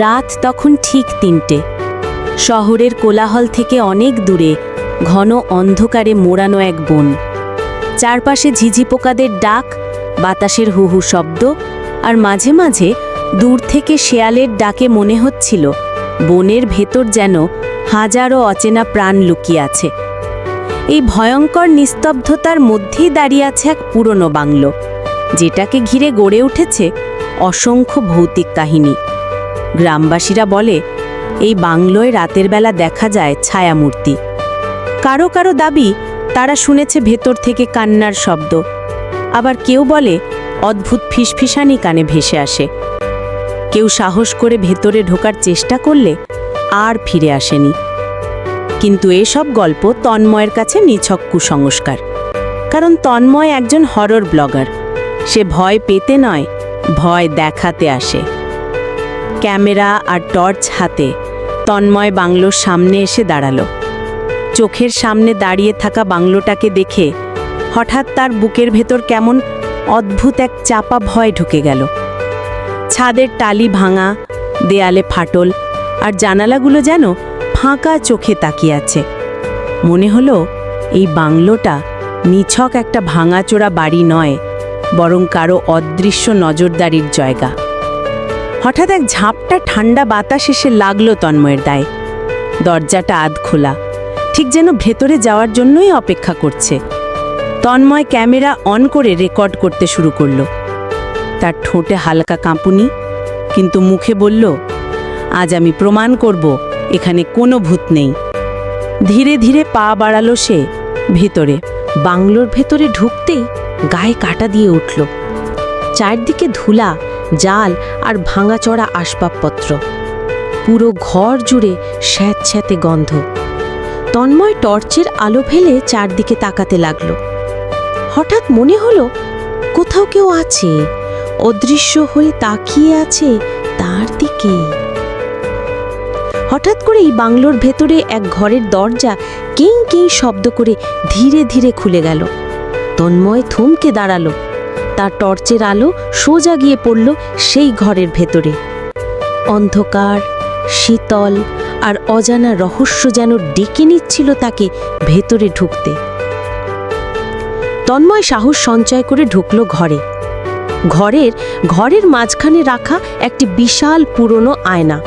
রাত তখন ঠিক তিনটে। শহরের কোলাহল থেকে অনেক দূরে ঘন অন্ধকারে মোড়ানো এক বন। চারপাশে ঝিঝি পোকাদের ডাক, বাতাসের হুহু শব্দ আর মাঝে মাঝে দূর থেকে শেয়ালের ডাকে মনে হচ্ছিল বনের ভেতর যেন হাজারো অচেনা প্রাণ লুকিয়ে আছে। এই ভয়ঙ্কর নিস্তব্ধতার মধ্যেই দাঁড়িয়ে আছে এক পুরনো বাংলো, যেটাকে ঘিরে গড়ে উঠেছে অসংখ্য ভৌতিক কাহিনী। গ্রামবাসীরা বলে, এই বাংলোয় রাতের বেলা দেখা যায় ছায়ামূর্তি। কারও কারও দাবি, তারা শুনেছে ভেতর থেকে কান্নার শব্দ। আবার কেউ বলে, অদ্ভুত ফিসফিসানি কানে ভেসে আসে। কেউ সাহস করে ভেতরে ঢোকার চেষ্টা করলে আর ফিরে আসেনি। কিন্তু এসব গল্প তন্ময়ের কাছে নিছক কুসংস্কার। কারণ তন্ময় একজন হরর ব্লগার। সে ভয় পেতে নয়, ভয় দেখাতে আসে। ক্যামেরা আর টর্চ হাতে তন্ময় বাংলোর সামনে এসে দাঁড়াল। চোখের সামনে দাঁড়িয়ে থাকা বাংলোটাকে দেখে হঠাৎ তার বুকের ভেতর কেমন অদ্ভুত এক চাপা ভয় ঢুকে গেল। ছাদের টালি ভাঙা, দেয়ালে ফাটল আর জানালাগুলো যেন ফাঁকা চোখে তাকিয়ে আছে। মনে হলো এই বাংলোটা নিছক একটা ভাঙাচোরা বাড়ি নয়, বরং কারও অদৃশ্য নজরদারির জায়গা। হঠাৎ এক ঝাপটা ঠান্ডা বাতাস এসে লাগল তন্ময়ের দায়। দরজাটা আধ খোলা। ঠিক যেন ভেতরে যাওয়ার জন্যই অপেক্ষা করছে। তন্ময় ক্যামেরা অন করে রেকর্ড করতে শুরু করল। তার ঠোঁটে হালকা কাঁপুনি, কিন্তু মুখে বলল, আজ আমি প্রমাণ করব, এখানে কোনো ভূত নেই। ধীরে ধীরে পা বাড়ালো সে ভেতরে। বাংলোর ভেতরে ঢুকতেই গায়ে কাটা দিয়ে উঠল। চারদিকে ধুলা জাল আর ভাঙাচড়া আসবাবপত্র। পুরো ঘর জুড়ে স্যাঁতস্যাঁতে গন্ধ। তন্ময় টর্চের আলো ফেলে চারদিকে তাকাতে লাগল। হঠাৎ মনে হলো, কোথাও কেউ আছে। অদৃশ্য হয়ে তাকিয়ে আছে তার দিকে। হঠাৎ করেই বাংলোর ভেতরে এক ঘরের দরজা কিং কিং শব্দ করে ধীরে ধীরে খুলে গেল। তন্ময় থমকে দাঁড়াল। তার টর্চের আলো সোজা গিয়ে পড়ল সেই ঘরের ভেতরে। অন্ধকার, শীতল আর অজানা রহস্য যেন ডেকে নিচ্ছিল তাকে ভেতরে ঢুকতে। তন্ময় সাহস সঞ্চয় করে ঢুকল ঘরে। ঘরের ঘরের মাঝখানে রাখা একটি বিশাল পুরনো আয়না।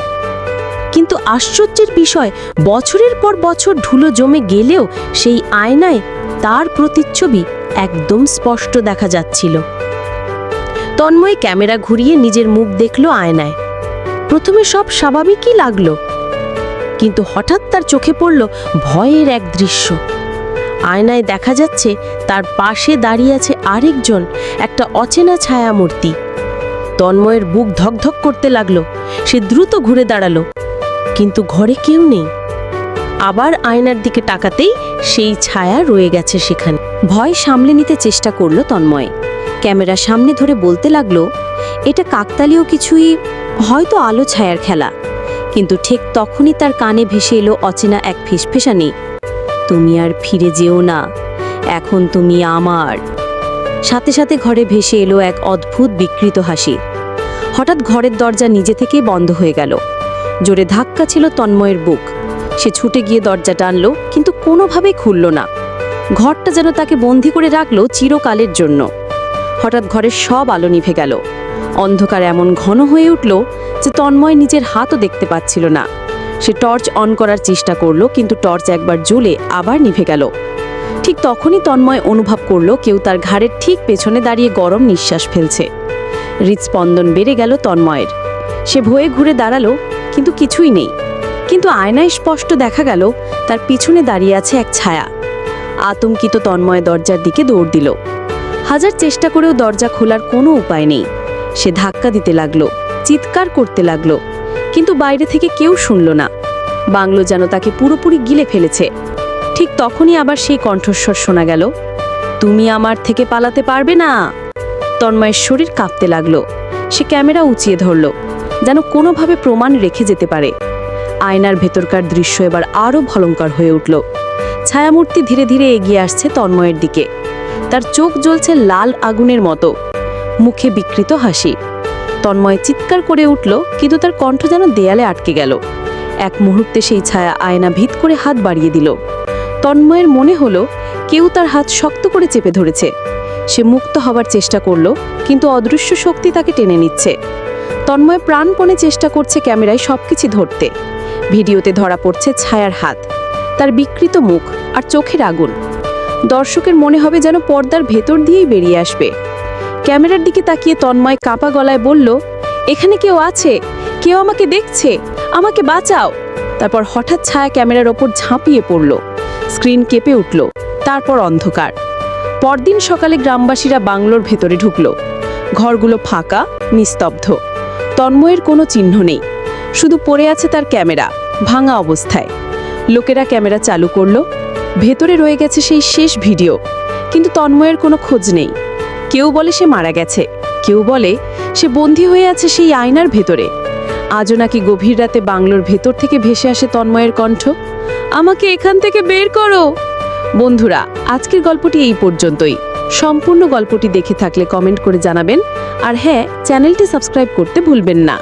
কিন্তু আশ্চর্যের বিষয়, বছরের পর বছর ধুলো জমে গেলেও সেই আয়নায় তার প্রতিচ্ছবি একদম স্পষ্ট দেখা যাচ্ছিল। তন্ময় ক্যামেরা ঘুরিয়ে নিজের মুখ দেখল আয়নায়। প্রথমে সব স্বাভাবিকই লাগল। কিন্তু হঠাৎ তার চোখে পড়ল ভয়ের এক দৃশ্য। আয়নায় দেখা যাচ্ছে তার পাশে দাঁড়িয়ে আছে আরেকজন, একটা অচেনা ছায়ামূর্তি। তন্ময়ের বুক ধকধক করতে লাগল। সে দ্রুত ঘুরে দাঁড়াল। কিন্তু ঘরে কেউ নেই। আবার আয়নার দিকে তাকাতেই সেই ছায়া রয়ে গেছে সেখানে। ভয় সামলে নিতে চেষ্টা করল তন্ময়। ক্যামেরা সামনে ধরে বলতে লাগল, এটা কাকতালীয় কিছুই হয়তো আলো ছায়ার খেলা। কিন্তু ঠিক তখনই তার কানে ভেসে এলো অচেনা এক ফিসফিসানি, তুমি আর ফিরে যেও না, এখন তুমি আমার। সাথে সাথে ঘরে ভেসে এলো এক অদ্ভুত বিকৃত হাসি। হঠাৎ ঘরের দরজা নিজে থেকেই বন্ধ হয়ে গেল। জোরে ধাক্কা ছিল তন্ময়ের বুক। সে ছুটে গিয়ে দরজা টানলো কিন্তু কোনোভাবেই খুলল না। ঘরটা যেন তাকে বন্দি করে রাখল চিরকালের জন্য। হঠাৎ ঘরের সব আলো নিভে গেল। অন্ধকার এমন ঘন হয়ে উঠল যে তন্ময় নিজের হাতও দেখতে পাচ্ছিল না। সে টর্চ অন করার চেষ্টা করল, কিন্তু টর্চ একবার জ্বলে আবার নিভে গেল। ঠিক তখনই তন্ময় অনুভব করল কেউ তার ঘাড়ের ঠিক পেছনে দাঁড়িয়ে গরম নিঃশ্বাস ফেলছে। হৃদস্পন্দন বেড়ে গেল তন্ময়ের। সে ভয়ে ঘুরে দাঁড়াল, কিন্তু কিছুই নেই। কিন্তু আয়নায় স্পষ্ট দেখা গেল, তার পিছনে দাঁড়িয়ে আছে এক ছায়া। আতঙ্কিত তন্ময় দরজার দিকে দৌড় দিল। হাজার চেষ্টা করেও দরজা খোলার কোনো উপায় নেই। সে ধাক্কা দিতে লাগল, চিৎকার করতে লাগল, কিন্তু বাইরে থেকে কেউ শুনল না। বাংলো যেন তাকে পুরোপুরি গিলে ফেলেছে। ঠিক তখনই আবার সেই কণ্ঠস্বর শোনা গেল, তুমি আমার থেকে পালাতে পারবে না? তন্ময়ের শরীর কাঁপতে লাগল। সে ক্যামেরা উঁচিয়ে ধরল, যেন কোনোভাবে প্রমাণ রেখে যেতে পারে। আয়নার ভেতরকার দৃশ্য এবার আরও ভয়ঙ্কর হয়ে উঠল। ছায়ামূর্তি ধীরে ধীরে এগিয়ে আসছে তন্ময়ের দিকে। তার চোখ জ্বলছে লাল আগুনের মতো। মুখে বিকৃত হাসি। তন্ময় চিৎকার করে উঠল, কিন্তু তার কণ্ঠ যেন দেয়ালে আটকে গেল। এক মুহূর্তে সেই ছায়া আয়না ভিত করে হাত বাড়িয়ে দিল। তন্ময়ের মনে হলো, কেউ তার হাত শক্ত করে চেপে ধরেছে। সে মুক্ত হবার চেষ্টা করল, কিন্তু অদৃশ্য শক্তি তাকে টেনে নিচ্ছে। তন্ময় প্রাণপণে চেষ্টা করছে ক্যামেরায় সবকিছু ধরতে। ভিডিওতে ধরা পড়ছে ছায়ার হাত। তার বিকৃত মুখ আর চোখের আগুন। দর্শকের মনে হবে যেন পর্দার ভেতর দিয়েই বেরিয়ে আসবে। ক্যামেরার দিকে তাকিয়ে তন্ময় কাপা গলায় বলল, এখানে কেউ আছে? কেউ আমাকে দেখছে? আমাকে বাঁচাও! তারপর হঠাৎ ছায়া ক্যামেরার ওপর ঝাঁপিয়ে পড়ল। স্ক্রিন কেঁপে উঠল। তারপর অন্ধকার। পরদিন সকালে গ্রামবাসীরা বাংলোর ভেতরে ঢুকল। ঘরগুলো ফাঁকা, নিস্তব্ধ। তন্ময়ের কোনো চিহ্ন নেই। শুধু পড়ে আছে তার ক্যামেরা, ভাঙা অবস্থায়। লোকেরা ক্যামেরা চালু করল। ভেতরে রয়ে গেছে সেই শেষ ভিডিও। কিন্তু তন্ময়ের কোনো খোঁজ নেই। কেউ বলে সে মারা গেছে, কেউ বলে সে বন্দী হয়ে আছে সেই আয়নার ভেতরে। আজও নাকি গভীর রাতে বাংলোর ভেতর থেকে ভেসে আসে তন্ময়ের কণ্ঠ, আমাকে এখান থেকে বের করো! বন্ধুরা, আজকের গল্পটি এই পর্যন্তই। সম্পূর্ণ গল্পটি দেখে থাকলে কমেন্ট করে জানাবেন। আর হ্যাঁ চ্যানেলটি সাবস্ক্রাইব করতে ভুলবেন না।